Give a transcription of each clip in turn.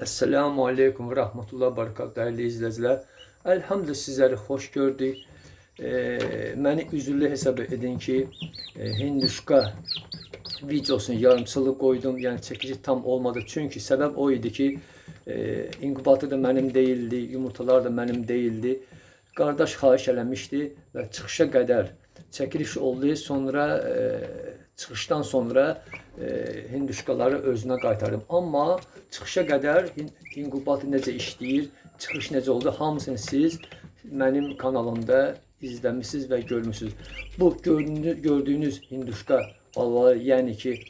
Esselamu Aleyküm ve Rahmetullah Barakat değerli izleyiciler. Elhamdülillah sizleri hoş gördük. Ee, məni üzürlü hesab edin ki, e, Hinduşka videosunu yarımçılı koydum. Yani çekici tam olmadı. Çünkü sebep o idi ki, e, inkubatör da mənim değildi, yumurtalar da mənim değildi. Qardaş xahiş eləmişdi və çıxışa qədər çəkiliş oldu. Sonra e, çıxışdan sonra e, hinduşkaları özünə qaytardım. Amma çıxışa qədər inkubator necə işləyir, çıxış necə oldu, hamısını siz mənim kanalımda izləmisiniz və görmüsünüz. Bu gördüyünüz, hinduşka balıqları, yəni ki,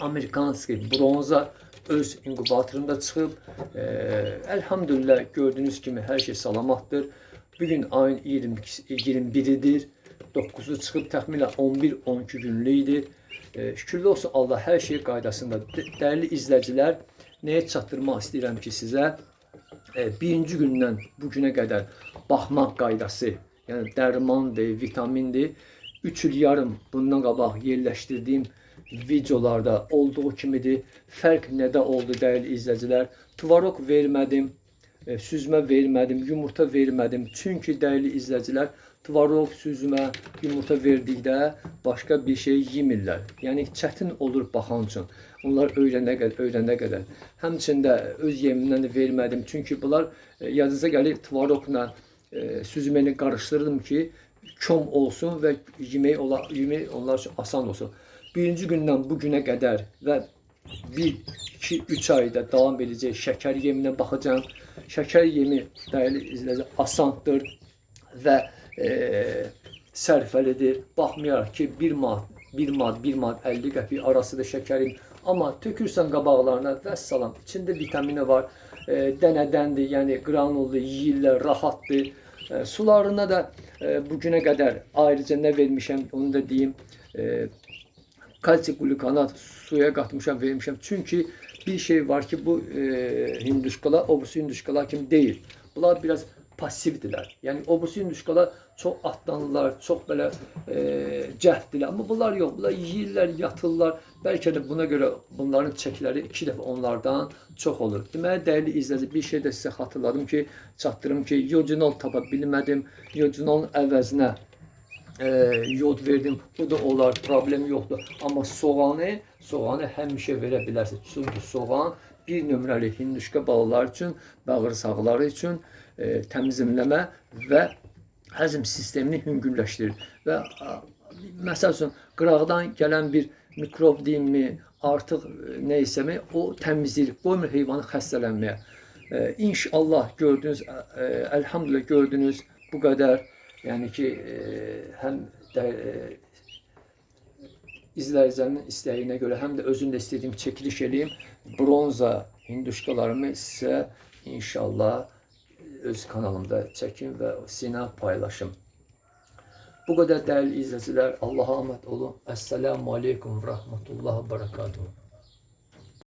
Amerikanski bronza öz inkubatorunda çıxıb. E, elhamdülillah gördüyünüz kimi hər şey salamatdır. Bugün ayın 22, 21-idir. 9'u çıxıb təxminən 11-12 günlük idi. E, olsun Allah hər şey qaydasında. De- Dəyərli izləyicilər, nəyə çatdırmaq istəyirəm ki sizə? E, birinci gündən bu günə qədər baxmaq qaydası, yəni dərmandır, vitamindir. 3 il yarım bundan qabaq yerləşdirdiyim videolarda olduğu kimidir. Fərq nədə oldu dəyərli izləyicilər? Tuvarok vermədim, e, süzmə vermədim, yumurta vermədim. Çünki dəyərli izləyicilər, tuvarok, süzmə, yumurta verdikdə başqa bir şey yemirlər. Yəni çətin olur baxan üçün. Onlar öyrənə qədər, öyrənə qədər. Həmçində öz yemimdən də vermədim. Çünki bunlar e, yadınıza gəlir tuvarokla e, süzməni qarışdırdım ki, kom olsun və yemək ola, yemək onlar üçün asan olsun. Birinci gündən bu günə qədər və 1, 2, 3 ayda davam edəcək şəkər yeminə baxacağım. Şəkər yemi dəyərli asandır və e, sərfəlidir. Baxmayaraq ki 1 manat, 1 manat, 1 manat 50 qəpik arasıdır şəkərin. Amma tökürsən qabaqlarına və salam içində vitamini var. E, dənədəndir, yəni qranullu, yeyirlər, rahatdır. E, sularına da e, bu günə ayrıca nə vermişəm onu da deyim. E, kalsium glukonat suya katmışam vermişim. Çünkü bir şey var ki bu e, hinduşkalar obusu hinduşkalar kimi değil. Bunlar biraz passivdiler. Yani obusu hinduşkalar çok atlanırlar, çok böyle e, cəhddiler. Ama bunlar yok. Bunlar yiyirlər, yatırlar. Belki de buna göre bunların çekleri iki defa onlardan çok olur. Deməli, dəyərli izləyici bir şey de size hatırladım ki, çatdırım ki, yodinol tapa bilmədim. Yodinolun əvəzinə e, yod verdim. Bu da olar, problem yoxdur. Amma soğanı, soğanı həmişə verə bilərsiniz. Çünki soğan bir nömrəli hinduşka balıqlar üçün, bağırsaqları üçün e, təmizləmə və həzm sistemini yüngülləşdirir. Və məsəl üçün qıraqdan gələn bir mikrob deyimmi, artıq e, nə isəmi o təmizləyir, qoymur heyvanı xəstələnməyə. E, inşallah gördünüz, e, elhamdülillah gördünüz bu qədər. Yəni ki, e, həm də e, izləyicilərin istəyinə görə, həm də özüm də istədiyim çəkiliş eləyim. Bronza hinduşkalarımı sizə inşallah öz kanalımda çəkim və sizinlə paylaşım. Bu qədər dəyərli izləyicilər, Allaha əmanət olun. Əssalamu aleykum və rahmetullah və barakatuhu.